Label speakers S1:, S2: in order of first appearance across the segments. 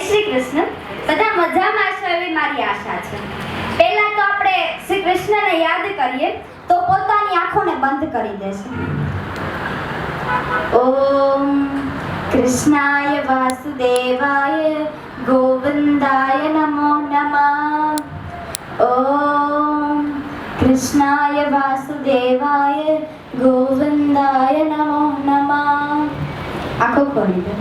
S1: શ્રી કૃષ્ણ. બધા મજામાં છો એવી મારી આશા છે. પહેલા તો આપણે શ્રી કૃષ્ણને યાદ કરીએ તો પોતાની આંખોને બંધ કરી દેશે. ઓમ કૃષ્ણાય વાસુદેવાય ગોવિંદાય નમો નમઃ. ઓમ કૃષ્ણાય વાસુદેવાય ગોવિંદાય નમો નમઃ. આંખો ખોલી દે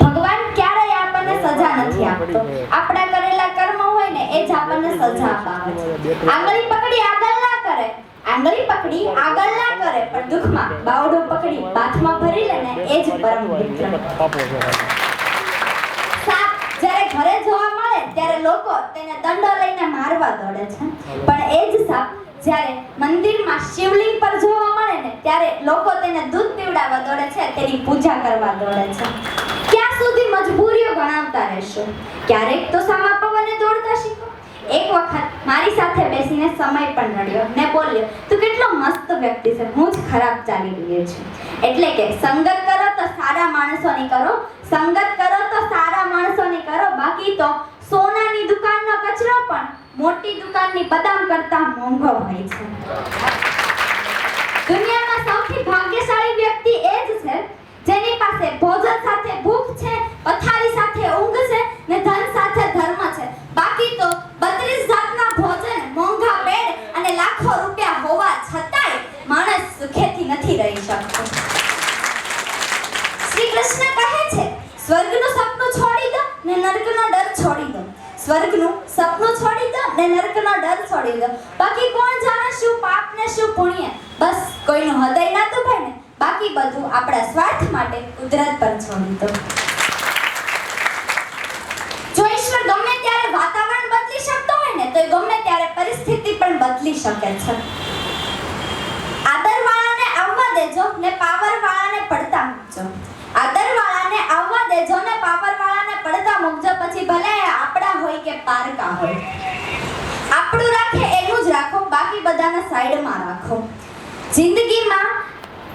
S1: ભગવાન ક્યારેય આપણને સજા નથી આપતો આપણા કરેલા કર્મ હોય ને એ જ આપણને સજા અપાવે છે. આંગળી પકડી આગળ ના કરે. આંગળી પકડી આગળ ના કરે પણ દુઃખમાં બાવડો પકડી બાથમાં ભરી લે ને એ જ પરમ મિત્ર. સાપ જ્યારે ઘરે જોવા મળે ત્યારે લોકો તેને દંડો લઈને મારવા દોડે છે. પણ એ જ સાપ જ્યારે મંદિરમાં શિવલિંગ પર જોવા મળે ને ત્યારે લોકો તેને દૂધ પીવડાવવા દોડે છે તેની પૂજા કરવા દોડે છે. મજબૂરીઓ ગણાવતા રહેશો. ક્યારેક તો સામા પવને દોડતા શીખો. એક વખત મારી સાથે બેસીને સમય પણ રડ્યો ને બોલ્યો, તું કેટલો મસ્ત વ્યક્તિ છે. હું જ ખરાબ ચાલી રહ્યો છું. એટલે કે, સંગત કરો તો સારા માણસોની કરો. સંગત કરો તો સારા માણસોની કરો. બાકી તો સોનાની દુકાનનો કચરો પણ મોટી દુકાનની બદામ કરતા મોંઘો હોય છે. દુનિયામાં સૌથી ભાગ્યશાળી વ્યક્તિ એ જ છે જેની પાસે ભોજન સાથે ભૂખ છે પથારી સાથે ઊંઘ છે ને ધન સાથે ધર્મ છે બાકી તો 32 જાતના ભોજન મોંઘા બેડ અને લાખો રૂપિયા હોવા છતાંય માણસ સુખેથી નથી રહી શકતો શ્રી કૃષ્ણ કહે છે, સ્વર્ગનું સપનું છોડી દો ને નર્કનો ડર છોડી દો. સ્વર્ગનું સપનું છોડી દો ને નર્કનો ડર છોડી દો. બાકી કોણ જાણે શું પાપ ને શું પુણ્ય? બસ કોઈનું હૃદય ના દુભાય ને બાકી બધું આપણા સ્વાર્થ માટે કુદરત પર છોડી દો. જો ઈશ્વર ગમે ત્યારે વાતાવરણ બદલી શકતો હોય ને, તો ગમે ત્યારે પરિસ્થિતિ પણ બદલી શકે છે. આદરવાળાને આવવા દેજો ને પાવરવાળાને પડતા મૂકજો આદરવાળાને આવવા દેજો ને પાવરવાળાને પડતા પછી ભલે આપડા હોય કે પારકા હોય. આપણું રાખે એનું જ રાખો, બાકી બધાને સાઈડમાં રાખો. જિંદગીમાં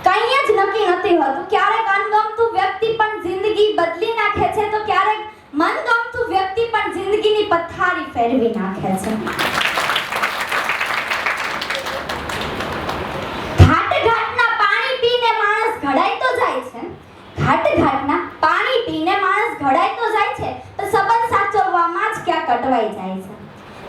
S1: કંઈ જ નક્કી નથી હોતું. ક્યારેક અનગમતું વ્યક્તિ પણ જિંદગી બદલી નાખે છે, તો ક્યારેક મનગમતું વ્યક્તિ પણ જિંદગીની પથારી ફેરવી નાખે છે ઘાટ ઘાટના પાણી પીને માણસ ઘડાય તો જાય છે ઘાટ ઘાટના પાણી પીને માણસ ઘડાય તો જાય છે તો સંબંધ સાચવવામાં કટવાઈ જાય છે.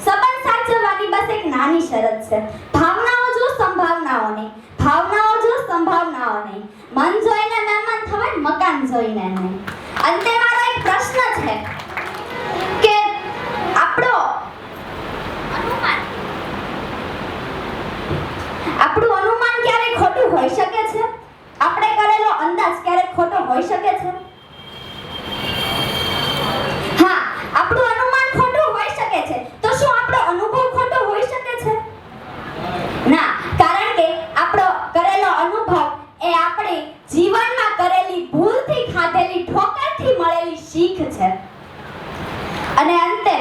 S1: સંબંધ સાચવવાની બસ એક નાની શરત છે. ભાવનાઓ જો સંભાવનાઓને. ભાવનાઓ જો સંભાવનાઓને. મન જોઈને મહેમાન થવાય, મકાન જોઈને નહીં. અંતે મારો એક પ્રશ્ન છે કે આપણો આપણું અનુમાન ક્યારે ખોટું હોઈ શકે છે? આપણે કરેલો અંદાજ ક્યારે ખોટો હોઈ શકે છે હા આપણું અનુમાન ખોટું હોઈ શકે છે તો શું આપણો અનુભવ ખોટો હોઈ શકે છે ના કારણ કે આપણો કરેલો અનુભવ એ આપણી જીવનમાં કરેલી ભૂલથી ખાધેલી ઠોકરથી મળેલી શીખ છે. અને અંતે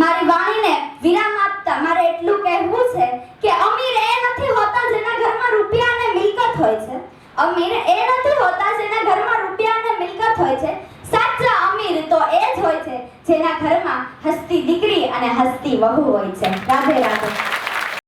S1: મારી વાણીને વિરામ આપતા મારે એટલું કહેવું છે કે અમીર એ નથી હોતા જેના ઘરમાં રૂપિયા અને મિલકત હોય છે. અમીર એ નથી હોતા જેના ઘરમાં રૂપિયા અને મિલકત હોય છે. સાચા અમીર તો એ જ હોય છે જેના ઘરમાં હસતી દીકરી અને હસતી વહુ હોય છે. રાધે રાધે.